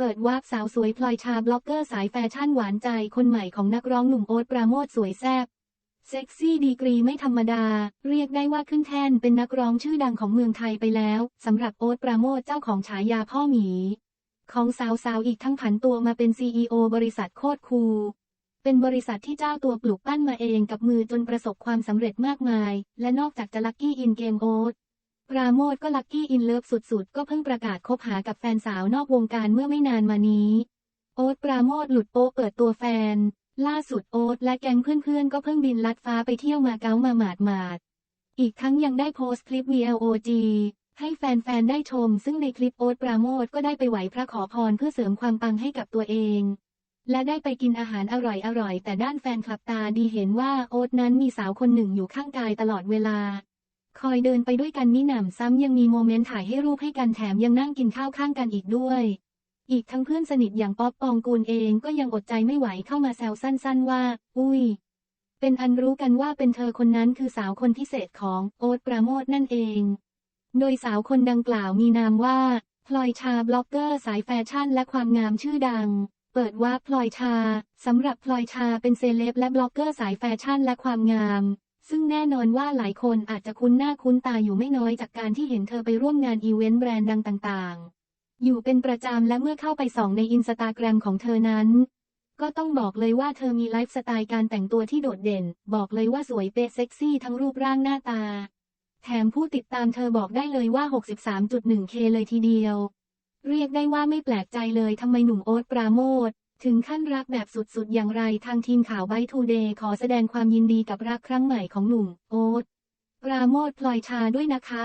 เปิดวาร์ปสาวสวยพลอยชาบล็อกเกอร์สายแฟชั่นหวานใจคนใหม่ของนักร้องหนุ่มโอ๊ตปราโมทสวยแซ่บเซ็กซี่ดีกรีไม่ธรรมดา เรียกได้ว่าขึ้นแท่นเป็นนักร้องชื่อดังของเมืองไทยไปแล้วสำหรับโอ๊ตปราโมทเจ้าของฉายาพ่อหมี ของสาวๆอีกทั้งผันตัวมาเป็น CEO บริษัทโคตรคูลเป็นบริษัทที่เจ้าตัวปลูกปั้นมาเองกับมือจนประสบความสำเร็จมากมาย และนอกจากจะลัคกี้อินเกมโอ๊ต ปราโมทก็ลัคกี้อินเลิฟสุดๆ ก็เพิ่งประกาศคบหากับแฟนสาวนอกวงการเมื่อไม่นานมานี้ โอ๊ตปราโมทหลุดโป๊เปิดตัวแฟน ล่าสุดโอ๊ตและแก๊งเพื่อนๆ ก็เพิ่งบินลัดฟ้าไปเที่ยวมาเก๊ามาหมาดหมาดๆอีกทั้งยังได้โพสต์คลิป VLOG ให้แฟนๆ ได้ชม ซึ่งในคลิปโอ๊ตปราโมทก็ได้ไปไหวพระขอพรเพื่อเสริมความปังให้กับตัวเอง และได้ไปกินอาหารอร่อยๆ แต่ด้านแฟนคลับตาดีเห็นว่าโอ๊ตนั้นมีสาวคนหนึ่งอยู่ข้างกายตลอดเวลา คอยเดินไปด้วยกันมิหนำซ้ำยังมีโมเมนต์ถ่ายให้รูปให้กันแถมยังนั่งกินข้าวข้างกันอีกด้วย อีกทั้งเพื่อนสนิทอย่างป๊อปปองกูลเองก็ยังอดใจไม่ไหวเข้ามาแซวสั้นๆว่า อุ้ย เป็นอันรู้กันว่าเป็นเธอคนนั้นคือสาวคนพิเศษของโอ๊ตปราโมทนั่นเอง โดยสาวคนดังกล่าวมีนามว่าพลอยชาบล็อกเกอร์สายแฟชั่นและความงามชื่อดัง เปิดว่าพลอยชาสำหรับพลอยชาเป็นเซเลบและบล็อกเกอร์สายแฟชั่นและความงาม ซึ่งแน่นอนว่าหลายคนอาจจะคุ้นหน้าคุ้นตาอยู่ไม่น้อยจากการที่เห็นเธอไปร่วมงานอีเวนต์แบรนด์ดังต่างๆ อยู่เป็นประจำและเมื่อเข้าไปส่องในอินสตาแกรมของเธอนั้น ก็ต้องบอกเลยว่าเธอมีไลฟ์สไตล์การแต่งตัวที่โดดเด่น บอกเลยว่าสวยเป๊ะเซ็กซี่ทั้งรูปร่างหน้าตา แถมผู้ติดตามเธอบอกได้เลยว่า 63.1k เลยทีเดียว เรียกได้ว่าไม่แปลกใจเลยทำไมหนุ่มโอ๊ตปราโมท ถึงขั้นรักแบบสุดๆ อย่างไรทางทีมข่าวไบทูเดย์ขอแสดงความยินดีกับรักครั้งใหม่ของหนุ่ม โอ๊ตปราโมทพลอยชาด้วยนะคะ